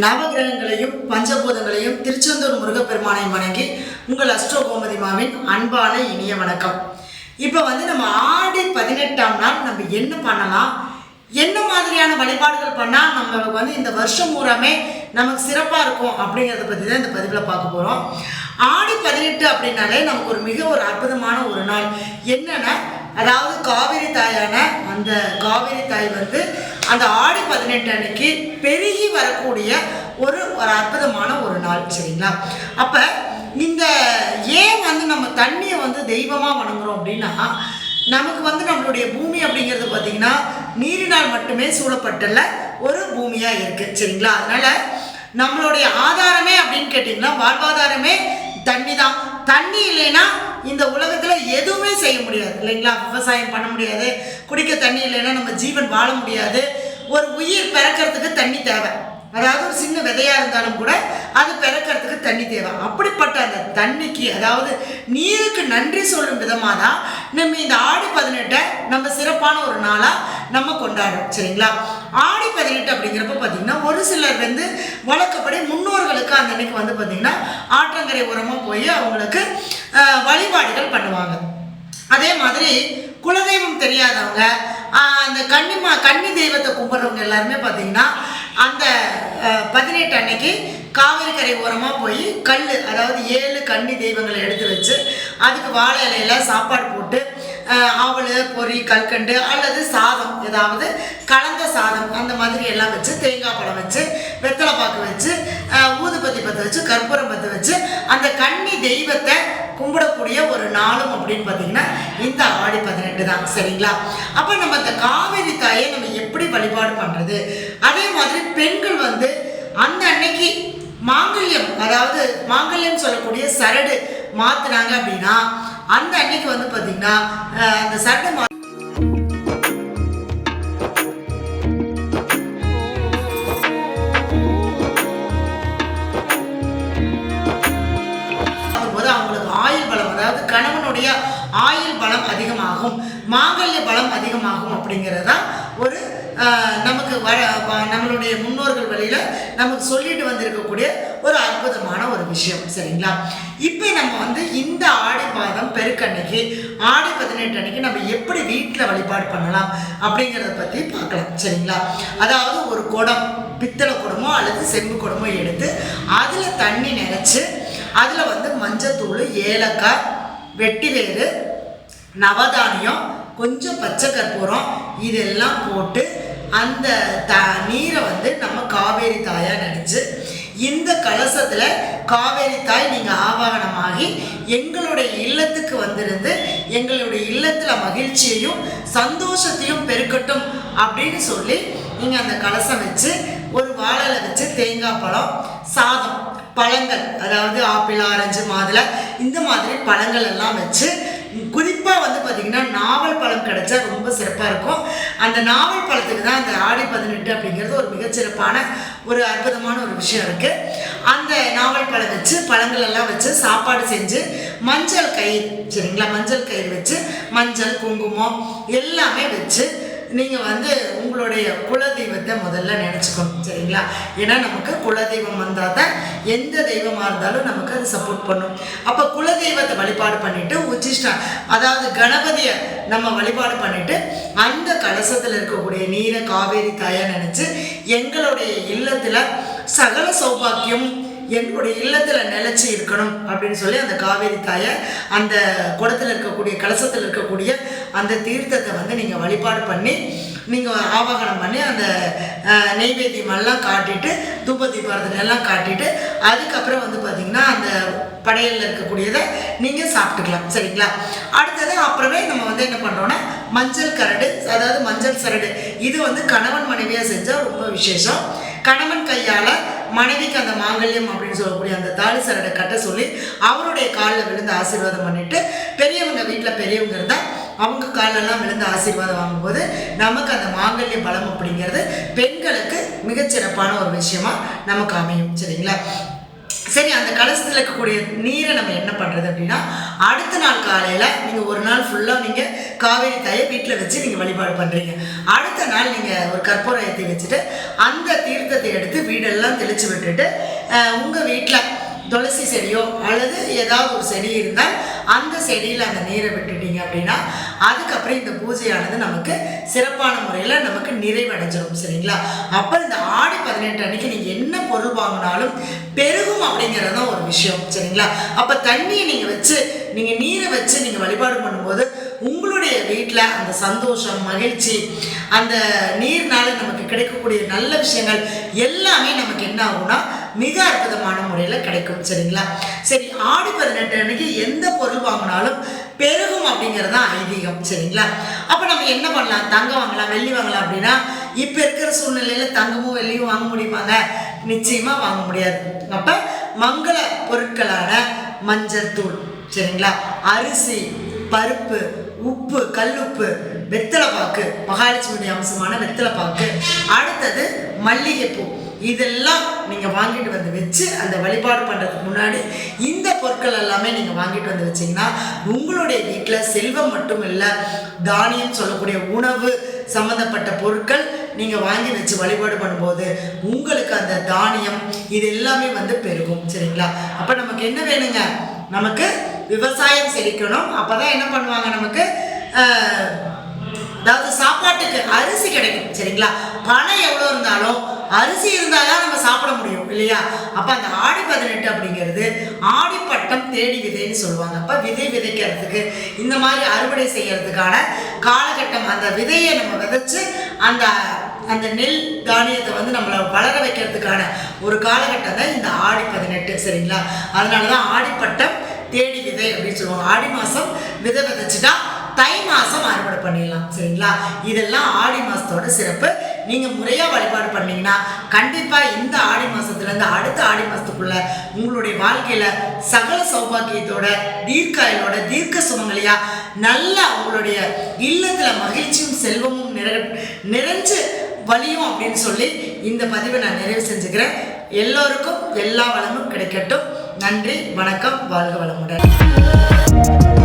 நவகிரகங்களையும் பஞ்சபூதங்களையும் திருச்செந்தூர் முருகப்பெருமானை வணங்கி உங்கள் அஸ்ட்ரோ கோமதிமாவின் அன்பான இனிய வணக்கம். இப்போ வந்து நம்ம ஆடி பதினெட்டாம் நாள் நம்ம என்ன பண்ணலாம்? என்ன மாதிரியான வழிபாடுகள் பண்ணால் நம்மளுக்கு வந்து இந்த வருஷம் பூராமே நமக்கு சிறப்பாக இருக்கும் அப்படிங்கிறத பற்றி தான் இந்த பதிவில் பார்க்க போகிறோம் ஆடி பதினெட்டு அப்படின்னாலே நமக்கு ஒரு மிக ஒரு அற்புதமான ஒரு நாள். என்னென்னா அதாவது காவிரி தாயான அந்த காவிரி தாய் வந்து அந்த ஆடி பதினெட்டு அன்னைக்கு பெருகி வரக்கூடிய ஒரு ஒரு அற்புதமான ஒரு நாள் சரிங்களா? அப்போ இந்த ஏன் வந்து நம்ம தண்ணியை வந்து தெய்வமாக வணங்குறோம் அப்படின்னா நமக்கு வந்து நம்மளுடைய பூமி அப்படிங்கிறது பார்த்திங்கன்னா நீரினால் மட்டுமே சூழப்பட்டுள்ள ஒரு பூமியாக இருக்குது சரிங்களா? அதனால் நம்மளுடைய ஆதாரமே அப்படின்னு கேட்டிங்கன்னா வாழ்வாதாரமே தண்ணி தான் தண்ணி இல்லைன்னா இந்த உலகத்தில் எதுவுமே செய்ய முடியாது இல்லைங்களா? விவசாயம் பண்ண முடியாது குடிக்க தண்ணி இல்லைன்னா நம்ம ஜீவன் வாழ முடியாது ஒரு உயிர் பிறக்கிறதுக்கு தண்ணி தேவை. அதாவது ஒரு சின்ன விதையாக இருந்தாலும் கூட அது பிறக்கிறதுக்கு தண்ணி தேவை. அப்படிப்பட்ட அந்த தண்ணிக்கு அதாவது நீருக்கு நன்றி சொல்லும் விதமாக தான் நம்ம இந்த ஆடி பதினெட்டை நம்ம சிறப்பான ஒரு நாளாக நம்ம கொண்டாடுறோம். சரிங்களா? ஆடி பதினெட்டு அப்படிங்கிறப்ப பார்த்தீங்கன்னா ஒரு சிலர் வந்து வழக்கப்படி முன்னோர்களுக்கு அந்த அன்னைக்கு வந்து பார்த்திங்கன்னா ஆற்றங்கரை உரமாக போய் அவங்களுக்கு வழிபாடுகள் பண்ணுவாங்க. அதே மாதிரி குலதெய்வம் தெரியாதவங்க அந்த கன்னிமா கன்னி தெய்வத்தை கும்பிட்றவங்க எல்லாருமே பார்த்தீங்கன்னா அந்த பதினெட்டு அன்னைக்கு காவிரி கரை ஓரமாக போய் கல் அதாவது ஏழு கன்னி தெய்வங்களை எடுத்து வச்சு அதுக்கு வாழை இலையில சாப்பாடு போட்டு ஆஹ், அவல் பொரி கல்கண்டு அல்லது சாதம் ஏதாவது கலந்த சாதம் அந்த மாதிரி எல்லாம் வச்சு தேங்காய் பழம் வச்சு வெத்தலை பாக்கு வச்சு ஊதுபத்தி பற்ற வச்சு கற்பூரம் பற்ற வச்சு அந்த கன்னி தெய்வத்தை கும்பிடக்கூடிய ஒரு நாளும் அப்படின்னு பார்த்தீங்கன்னா இந்த ஆடி பதினெட்டு தான். சரிங்களா? அப்போ நம்ம இந்த காவிரி தாயை நம்ம எப்படி வழிபாடு பண்ணுறது அதே மாதிரி பெண்கள் வந்து அந்த அன்னைக்கு மாங்கல்யம் அதாவது மாங்கல்யம் சொல்லக்கூடிய சரடு மாத்துனாங்க அப்படின்னா அந்த அன்னைக்கு வந்து பார்த்தீங்கன்னா அஹ், அந்த சரடு போது அவங்களுக்கு ஆயுள் பலம் அதாவது கணவனுடைய ஆயுள் பலம் அதிகமாகும் மாங்கல்ய பலம் அதிகமாகும் அப்படிங்கிறது தான் ஒரு நமக்கு வர வ- நம்மளுடைய முன்னோர்கள் வழியில் நமக்கு சொல்லிட்டு வந்திருக்கக்கூடிய ஒரு அற்புதமான ஒரு விஷயம் சரிங்களா? இப்போ நம்ம வந்து இந்த ஆடி மாதம் பெருக்கன்னைக்கு ஆடி பதினெட்டு அன்னைக்கு நம்ம எப்படி வீட்டில் வழிபாடு பண்ணலாம் அப்படிங்கிறத பற்றி பார்க்கலாம் சரிங்களா? அதாவது ஒரு குடம் பித்தளை குடமோ அல்லது செம்பு குடமோ எடுத்து அதில் தண்ணி நிறச்சி அதில் வந்து மஞ்சத்தூள் ஏலக்காய் வெட்டிவேறு நவதானியம் கொஞ்சம் பச்சை கற்பூரம் இதெல்லாம் போட்டு அந்த த நீரை வந்து நம்ம காவேரி தாயாக நினச்சி இந்த கலசத்தில் காவேரி தாய் நீங்கள் ஆவாகனமாகி எங்களுடைய இல்லத்துக்கு வந்திருந்து எங்களுடைய இல்லத்தில் மகிழ்ச்சியையும் சந்தோஷத்தையும் பெருக்கட்டும் அப்படின்னு சொல்லி நீங்கள் அந்த கலசம் வச்சு ஒரு வாழலை வச்சு தேங்காய் பழம் சாதம் பழங்கள் அதாவது ஆப்பிள் ஆரஞ்சு மாதுளை இந்த மாதிரி பழங்கள் எல்லாம் வச்சு குறிப்பாக வந்து பார்த்திங்கன்னா நாவல் பழம் கிடைச்சா ரொம்ப சிறப்பாக இருக்கும். அந்த நாவல் பழத்துக்கு தான் அந்த ஆடி பதினெட்டு அப்படிங்கிறது ஒரு மிகச்சிறப்பான ஒரு அற்புதமான ஒரு விஷயம் இருக்குது அந்த நாவல் பழம் வச்சு பழங்கள் எல்லாம் வச்சு சாப்பாடு செஞ்சு மஞ்சள் கயிறு சரிங்களா? மஞ்சள் கயிறு வச்சு மஞ்சள் குங்குமம் எல்லாமே வச்சு நீங்கள் வந்து உங்களுடைய குலதெய்வத்தை முதல்ல நினச்சிக்கணும் சரிங்களா? ஏன்னா நமக்கு குலதெய்வம் வந்தால் தான் எந்த தெய்வமாக இருந்தாலும் நமக்கு அது சப்போர்ட் பண்ணும். அப்போ குலதெய்வத்தை வழிபாடு பண்ணிவிட்டு உச்சிஷ்டா அதாவது கணபதியை நம்ம வழிபாடு பண்ணிவிட்டு அந்த கலசத்தில் இருக்கக்கூடிய நீரை காவேரி தாயை நினச்சி எங்களுடைய இல்லத்தில் சகல சௌபாக்கியம் என்னுடைய இல்லத்தில் நிலச்சி இருக்கணும் அப்படின்னு சொல்லி அந்த காவேரி தாயை அந்த குடத்தில் இருக்கக்கூடிய கலசத்தில் இருக்கக்கூடிய அந்த தீர்த்தத்தை வந்து நீங்கள் வழிபாடு பண்ணி நீங்கள் ஆவாகனம் பண்ணி அந்த நெய்வேத்தியமெல்லாம் காட்டிட்டு தூப தீபாரதனெல்லாம் காட்டிட்டு அதுக்கப்புறம் வந்து பார்த்திங்கன்னா அந்த படையலில் இருக்கக்கூடியதை நீங்கள் சாப்பிட்டுக்கலாம். சரிங்களா? அடுத்தது அப்புறமே நம்ம வந்து என்ன பண்ணுறோன்னா மஞ்சள் கரடு அதாவது மஞ்சள் சரடு. இது வந்து கணவன் மனைவியாக செஞ்சால் ரொம்ப விசேஷம். கணவன் கையால் மனைவிக்கு அந்த மாங்கல்யம் அப்படின்னு சொல்லக்கூடிய அந்த தாலி சரடை கட்ட சொல்லி அவருடைய காலில் விழுந்து ஆசீர்வாதம் பண்ணிட்டு பெரியவங்க வீட்டில் பெரியவங்க இருந்தால் அவங்க காலெல்லாம் விழுந்து ஆசீர்வாதம் வாங்கும்போது நமக்கு அந்த மாங்கல்ய பலம் அப்படிங்கிறது பெண்களுக்கு மிகச்சிறப்பான ஒரு விஷயமா நமக்கு அமையும். சரிங்களா? சரி அந்த கலசத்தில் இருக்கக்கூடிய நீரை நம்ம என்ன பண்ணுறது அப்படின்னா அடுத்த நாள் காலையில் நீங்கள் ஒரு நாள் ஃபுல்லாக நீங்கள் காவேரி தாயை வீட்டில் வச்சு நீங்கள் வழிபாடு பண்ணுறீங்க அடுத்த நாள் நீங்கள் ஒரு கற்பூரத்தை வச்சுட்டு அந்த தீர்த்தத்தை எடுத்து வீடெல்லாம் தெளித்து விட்டுட்டு உங்கள் வீட்டில் துளசி செடியோ அல்லது ஏதாவது ஒரு செடி இருந்தால் அந்த செடியில் அந்த நீரை விட்டுட்டீங்க அப்படின்னா அதுக்கப்புறம் இந்த பூஜையானது நமக்கு சிறப்பான முறையில் நமக்கு நிறைவடைஞ்சிடும் சரிங்களா? அப்போ இந்த ஆடி பதினெட்டு அன்னைக்கு நீங்கள் என்ன பொருள் வாங்கினாலும் பெருகும் அப்படிங்கிறது தான் ஒரு விஷயம் சரிங்களா? அப்போ தண்ணியை நீங்கள் வச்சு நீங்கள் நீரை வச்சு நீங்கள் வழிபாடு பண்ணும்போது உங்களுடைய வீட்டில் அந்த சந்தோஷம் மகிழ்ச்சி அந்த நீர்னால நமக்கு கிடைக்கக்கூடிய நல்ல விஷயங்கள் எல்லாமே நமக்கு என்ன ஆகும்னா மிக அற்புதமான முறையில் கிடைக்கும் சரிங்களா? சரி ஆடி பதினெட்டு அன்னைக்கு எந்த பொருள் வாங்கினாலும் பெருகும் அப்படிங்கிறது தான் ஐதீகம் சரிங்களா? அப்போ நம்ம என்ன பண்ணலாம்? தங்கம் வாங்கலாம் வெள்ளி வாங்கலாம் அப்படின்னா இப்போ இருக்கிற சூழ்நிலையில் தங்கமும் வெள்ளியும் வாங்க முடியுமாங்க? நிச்சயமாக வாங்க முடியாது. அப்போ மங்கள பொருட்களான மஞ்சள் தூள் சரிங்களா? அரிசி பருப்பு உப்பு கல்லுப்பு வெத்தலைப்பாக்கு மகாலட்சுமி அம்சமான வெத்தலைப்பாக்கு. அடுத்தது மல்லிகைப்பூ. இதெல்லாம் நீங்கள் வாங்கிட்டு வந்து வச்சு அந்த வழிபாடு பண்ணுறதுக்கு முன்னாடி இந்த பொருட்கள் எல்லாமே நீங்கள் வாங்கிட்டு வந்து வச்சிங்கன்னா உங்களுடைய வீட்டில் செல்வம் மட்டும் இல்லை தானியம் சொல்லக்கூடிய உணவு சம்மந்தப்பட்ட பொருட்கள் நீங்கள் வாங்கி வச்சு வழிபாடு பண்ணும்போது உங்களுக்கு அந்த தானியம் இது எல்லாமே வந்து பெருகும் சரிங்களா? அப்போ நமக்கு என்ன வேணுங்க? நமக்கு விவசாயம் செழிக்கணும். அப்போ தான் என்ன பண்ணுவாங்க நமக்கு? அதாவது சாப்பாட்டுக்கு அரிசி கிடைக்கும் சரிங்களா? பணம் எவ்வளோ இருந்தாலும் அரிசி இருந்தால் தான் நம்ம சாப்பிட முடியும் இல்லையா? அப்போ அந்த ஆடி பதினெட்டு அப்படிங்கிறது ஆடிப்பட்டம் தேடி விதைன்னு சொல்லுவாங்க. அப்போ விதை விதைக்கிறதுக்கு இந்த மாதிரி அறுவடை செய்கிறதுக்கான காலகட்டம் அந்த விதையை நம்ம விதைச்சு அந்த அந்த நெல் தானியத்தை வந்து நம்மளை வளர வைக்கிறதுக்கான ஒரு காலகட்டம் தான் இந்த ஆடி பதினெட்டு சரிங்களா? அதனால தான் ஆடிப்பட்டம் தேடி விதை அப்படின்னு சொல்லுவாங்க. ஆடி மாதம் விதை விதைச்சுட்டா தை மாதம் அறுவடை பண்ணிடலாம் சரிங்களா? இதெல்லாம் ஆடி மாதத்தோட சிறப்பு. நீங்கள் முறையாக வழிபாடு பண்ணீங்கன்னா கண்டிப்பாக இந்த ஆடி மாதத்துலேருந்து அடுத்த ஆடி மாதத்துக்குள்ள உங்களுடைய வாழ்க்கையில் சகல சௌபாக்கியத்தோட தீர்க்காயலோட தீர்க்க சுமங்கலியா நல்லா உங்களுடைய இல்லத்தில் மகிழ்ச்சியும் செல்வமும் நிற நிறைஞ்சு வலியும் அப்படின்னு சொல்லி இந்த பதிவை நான் நிறைவு செஞ்சுக்கிறேன். எல்லோருக்கும் எல்லா வளமும் கிடைக்கட்டும். நன்றி வணக்கம் வாழ்க வளமுடன்.